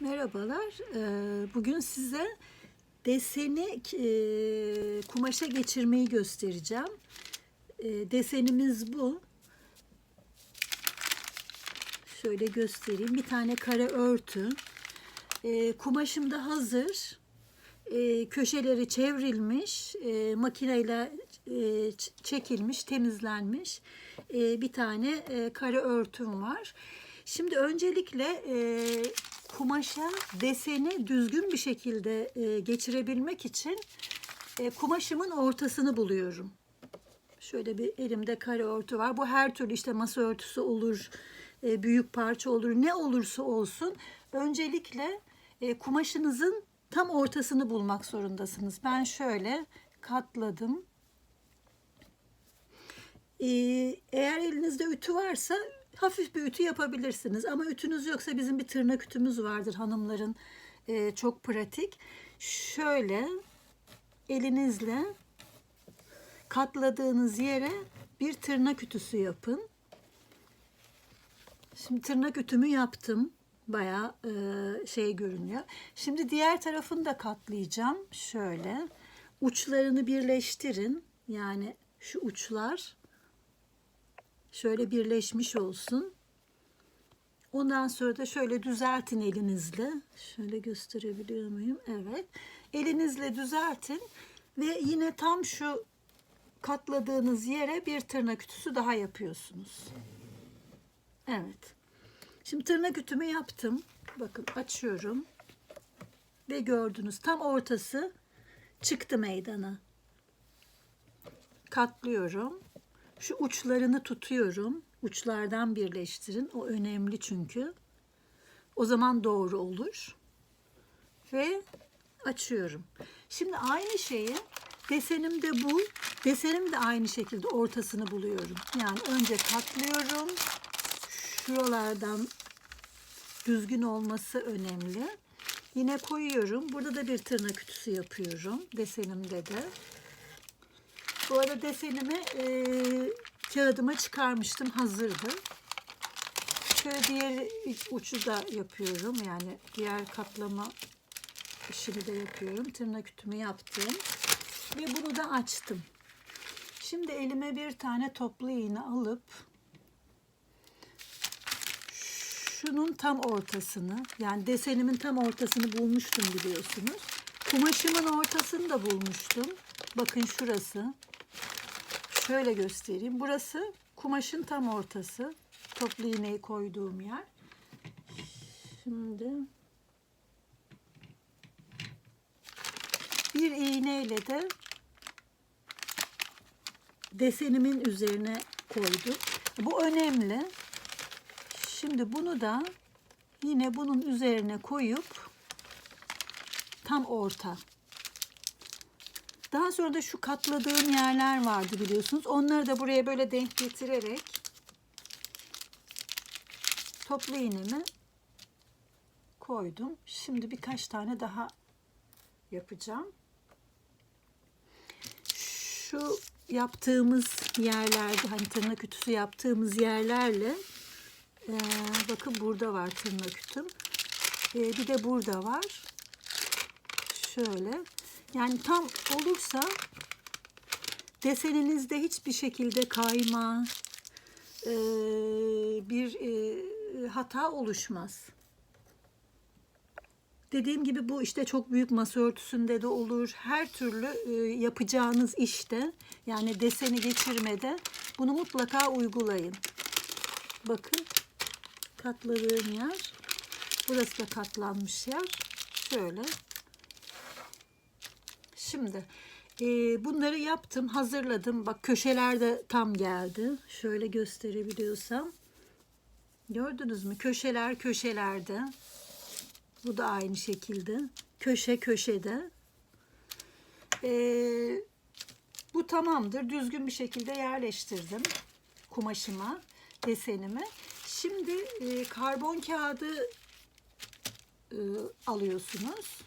Merhabalar. Ee, Bugün size deseni e, kumaşa geçirmeyi göstereceğim. E, Desenimiz bu. Şöyle göstereyim. Bir tane kare örtü. E, Kumaşım da hazır. Köşeleri çevrilmiş. Makineyle e, çekilmiş, temizlenmiş. Bir tane e, kare örtüm var. Şimdi öncelikle kumaşa deseni düzgün bir şekilde e, geçirebilmek için e, kumaşımın ortasını buluyorum. Şöyle bir elimde kare örtü var. Bu her türlü işte masa örtüsü olur, e, büyük parça olur, ne olursa olsun. Öncelikle e, kumaşınızın tam ortasını bulmak zorundasınız. Ben şöyle katladım. Ee, eğer elinizde ütü varsa hafif bir ütü yapabilirsiniz. Ama ütünüz yoksa bizim bir tırnak ütümüz vardır hanımların. Ee, çok pratik. Şöyle elinizle katladığınız yere bir tırnak ütüsü yapın. Şimdi tırnak ütümü yaptım. Bayağı e, şey görünüyor. Şimdi diğer tarafını da katlayacağım. Şöyle uçlarını birleştirin. Yani şu uçlar şöyle birleşmiş olsun. Ondan sonra da şöyle düzeltin elinizle. Şöyle gösterebiliyor muyum? Evet. Elinizle düzeltin ve yine tam şu katladığınız yere bir tırnak ütüsü daha yapıyorsunuz. Evet. Şimdi tırnak ütümü yaptım. Bakın açıyorum. Ve gördünüz tam ortası çıktı meydana. Katlıyorum. Şu uçlarını tutuyorum. Uçlardan birleştirin. O önemli çünkü. O zaman doğru olur. Ve açıyorum. Şimdi aynı şeyi desenim de bu. Desenim de aynı şekilde ortasını buluyorum. Yani önce katlıyorum. Şuralardan düzgün olması önemli. Yine koyuyorum. Burada da bir tırnak ütüsü yapıyorum. Desenimde de. Bu arada desenimi e, kağıdıma çıkarmıştım. Hazırdı. Şöyle diğer ucu da yapıyorum. Yani diğer katlama işini de yapıyorum. Tırnak ütümü yaptım. Ve bunu da açtım. Şimdi elime bir tane toplu iğne alıp şunun tam ortasını yani desenimin tam ortasını bulmuştum biliyorsunuz. Kumaşımın ortasını da bulmuştum. Bakın şurası. Şöyle göstereyim. Burası kumaşın tam ortası. Toplu iğneyi koyduğum yer. Şimdi bir iğneyle de desenimin üzerine koydum. Bu önemli. Şimdi bunu da yine bunun üzerine koyup tam orta. Daha sonra da şu katladığım yerler vardı biliyorsunuz. Onları da buraya böyle denk getirerek toplu iğnemi koydum. Şimdi birkaç tane daha yapacağım. Şu yaptığımız yerlerde hani tırnak ütüsü yaptığımız yerlerle ee, bakın burada var tırnak ütüm. Ee, bir de burada var. Şöyle. Yani tam olursa deseninizde hiçbir şekilde kayma e, bir e, hata oluşmaz. Dediğim gibi bu işte çok büyük masa örtüsünde de olur. Her türlü e, yapacağınız işte yani deseni geçirmede bunu mutlaka uygulayın. Bakın katladığım yer. Burası da katlanmış yer. Şöyle. Şimdi e, bunları yaptım, hazırladım. Bak köşeler de tam geldi. Şöyle gösterebiliyorsam. Gördünüz mü? Köşeler köşelerde. Bu da aynı şekilde. Köşe köşede. E, bu tamamdır. Düzgün bir şekilde yerleştirdim kumaşıma, desenimi. Şimdi e, karbon kağıdı e, alıyorsunuz.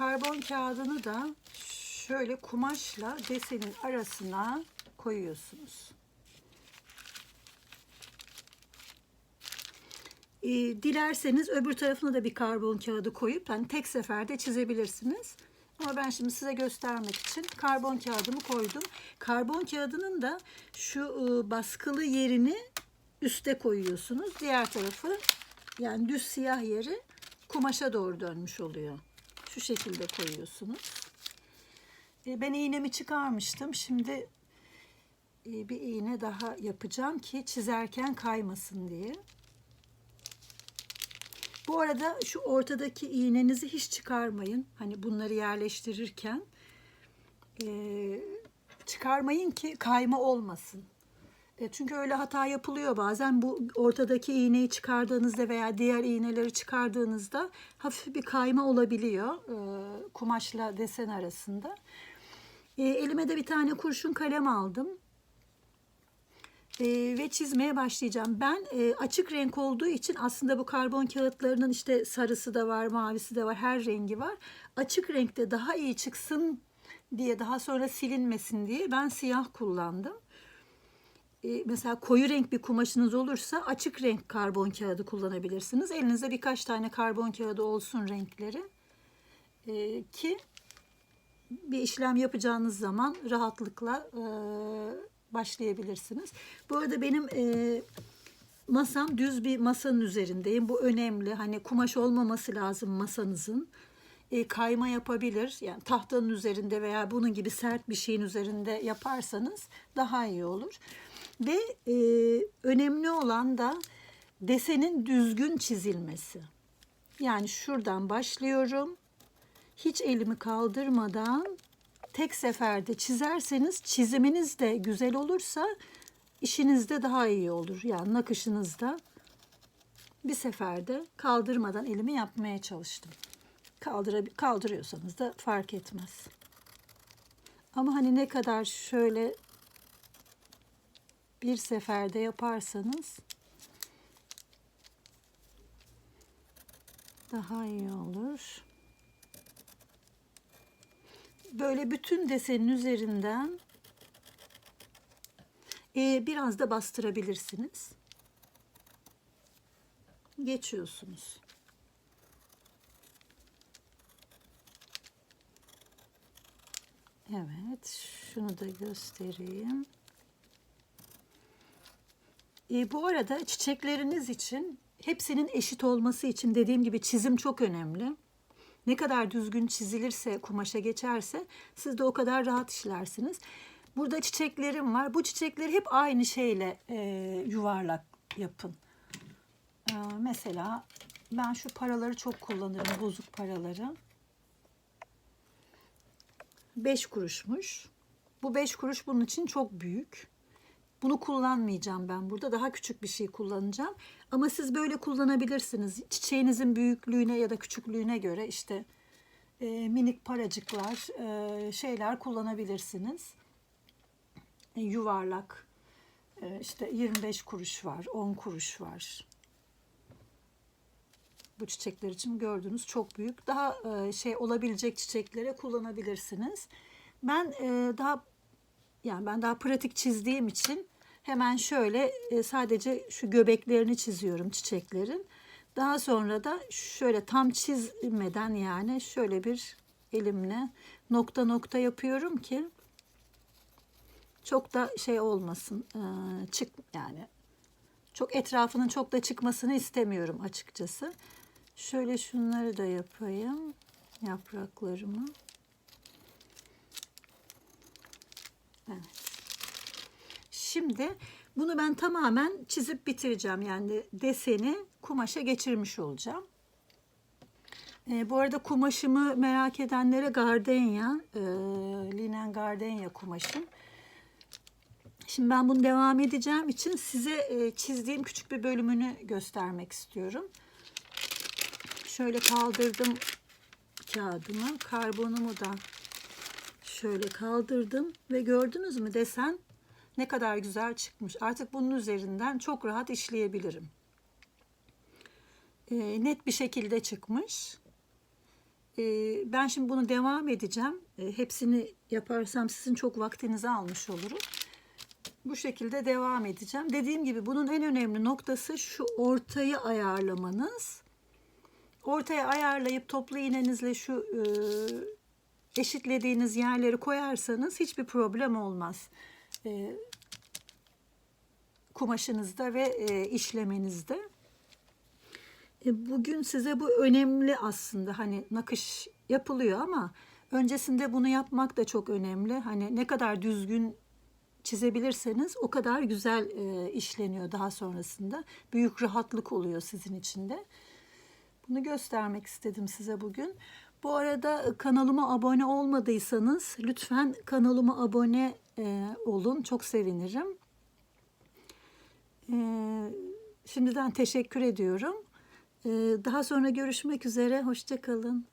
Karbon kağıdını da şöyle kumaşla desenin arasına koyuyorsunuz. E, dilerseniz öbür tarafına da bir karbon kağıdı koyup hani tek seferde çizebilirsiniz. Ama ben şimdi size göstermek için karbon kağıdımı koydum. Karbon kağıdının da şu e, baskılı yerini üste koyuyorsunuz. Diğer tarafı yani düz siyah yeri kumaşa doğru dönmüş oluyor. Şu şekilde koyuyorsunuz. E, ben iğnemi çıkarmıştım. Şimdi e, bir iğne daha yapacağım ki çizerken kaymasın diye. Bu arada şu ortadaki iğnenizi hiç çıkarmayın. Hani bunları yerleştirirken e, çıkarmayın ki kayma olmasın. E, çünkü öyle hata yapılıyor bazen. Bu ortadaki iğneyi çıkardığınızda veya diğer iğneleri çıkardığınızda hafif bir kayma olabiliyor e, kumaşla desen arasında. E, elime de bir tane kurşun kalem aldım. E, ve çizmeye başlayacağım. Ben açık renk olduğu için aslında bu karbon kağıtlarının işte sarısı da var, mavisi de var, her rengi var. Açık renkte daha iyi çıksın diye daha sonra silinmesin diye ben siyah kullandım. E, mesela koyu renk bir kumaşınız olursa açık renk karbon kağıdı kullanabilirsiniz. Elinizde birkaç tane karbon kağıdı olsun renkleri E, ki bir işlem yapacağınız zaman rahatlıkla e, başlayabilirsiniz. Bu arada benim e, masam düz bir masanın üzerindeyim. Bu önemli. Hani kumaş olmaması lazım masanızın. E, kayma yapabilir. Yani tahtanın üzerinde veya bunun gibi sert bir şeyin üzerinde yaparsanız daha iyi olur. Ve e, önemli olan da desenin düzgün çizilmesi. Yani şuradan başlıyorum. Hiç elimi kaldırmadan tek seferde çizerseniz çiziminiz de güzel olursa işiniz de daha iyi olur. Yani nakışınızda bir seferde kaldırmadan elimi yapmaya çalıştım. Kaldıra, kaldırıyorsanız da fark etmez. Ama hani ne kadar şöyle bir seferde yaparsanız daha iyi olur. Böyle bütün desenin üzerinden e, biraz da bastırabilirsiniz. Geçiyorsunuz. Evet, şunu da göstereyim. E, bu arada çiçekleriniz için hepsinin eşit olması için dediğim gibi çizim çok önemli. Ne kadar düzgün çizilirse, kumaşa geçerse siz de o kadar rahat işlersiniz. Burada çiçeklerim var. Bu çiçekleri hep aynı şeyle e, yuvarlak yapın. E, mesela ben şu paraları çok kullanırım, bozuk paraları. 5 kuruşmuş. Bu 5 kuruş bunun için çok büyük. Bunu kullanmayacağım ben burada. Daha küçük bir şey kullanacağım. Ama siz böyle kullanabilirsiniz. Çiçeğinizin büyüklüğüne ya da küçüklüğüne göre işte e, minik paracıklar, e, şeyler kullanabilirsiniz. E, yuvarlak, e, işte 25 kuruş var, 10 kuruş var. Bu çiçekler için gördüğünüz çok büyük. Daha e, şey olabilecek çiçeklere kullanabilirsiniz. Ben e, daha yani ben daha pratik çizdiğim için hemen şöyle e, sadece şu göbeklerini çiziyorum çiçeklerin. Daha sonra da şöyle tam çizmeden yani şöyle bir elimle nokta nokta yapıyorum ki çok da şey olmasın e, çık yani çok etrafının çok da çıkmasını istemiyorum açıkçası. Şöyle şunları da yapayım yapraklarımı. Evet. Şimdi bunu ben tamamen çizip bitireceğim. Yani deseni kumaşa geçirmiş olacağım. E, bu arada kumaşımı merak edenlere gardenya, e, linen gardenya kumaşım. Şimdi ben bunu devam edeceğim için size e, çizdiğim küçük bir bölümünü göstermek istiyorum. Şöyle kaldırdım kağıdımı, karbonumu da şöyle kaldırdım ve gördünüz mü desen ne kadar güzel çıkmış. Artık bunun üzerinden çok rahat işleyebilirim. E, net bir şekilde çıkmış. E, ben şimdi bunu devam edeceğim. E, hepsini yaparsam sizin çok vaktinizi almış olurum. bu şekilde devam edeceğim. Dediğim gibi bunun en önemli noktası şu ortayı ayarlamanız. Ortaya ayarlayıp toplu iğnenizle şu e, eşitlediğiniz yerleri koyarsanız hiçbir problem olmaz. E, kumaşınızda ve e, işlemenizde. E, bugün size bu önemli aslında hani nakış yapılıyor ama öncesinde bunu yapmak da çok önemli. Hani ne kadar düzgün çizebilirseniz o kadar güzel e, işleniyor daha sonrasında. Büyük rahatlık oluyor sizin için de. Bunu göstermek istedim size bugün. Bu arada kanalıma abone olmadıysanız lütfen kanalıma abone e, olun. Çok sevinirim. E, şimdiden teşekkür ediyorum. E, daha sonra görüşmek üzere. Hoşçakalın.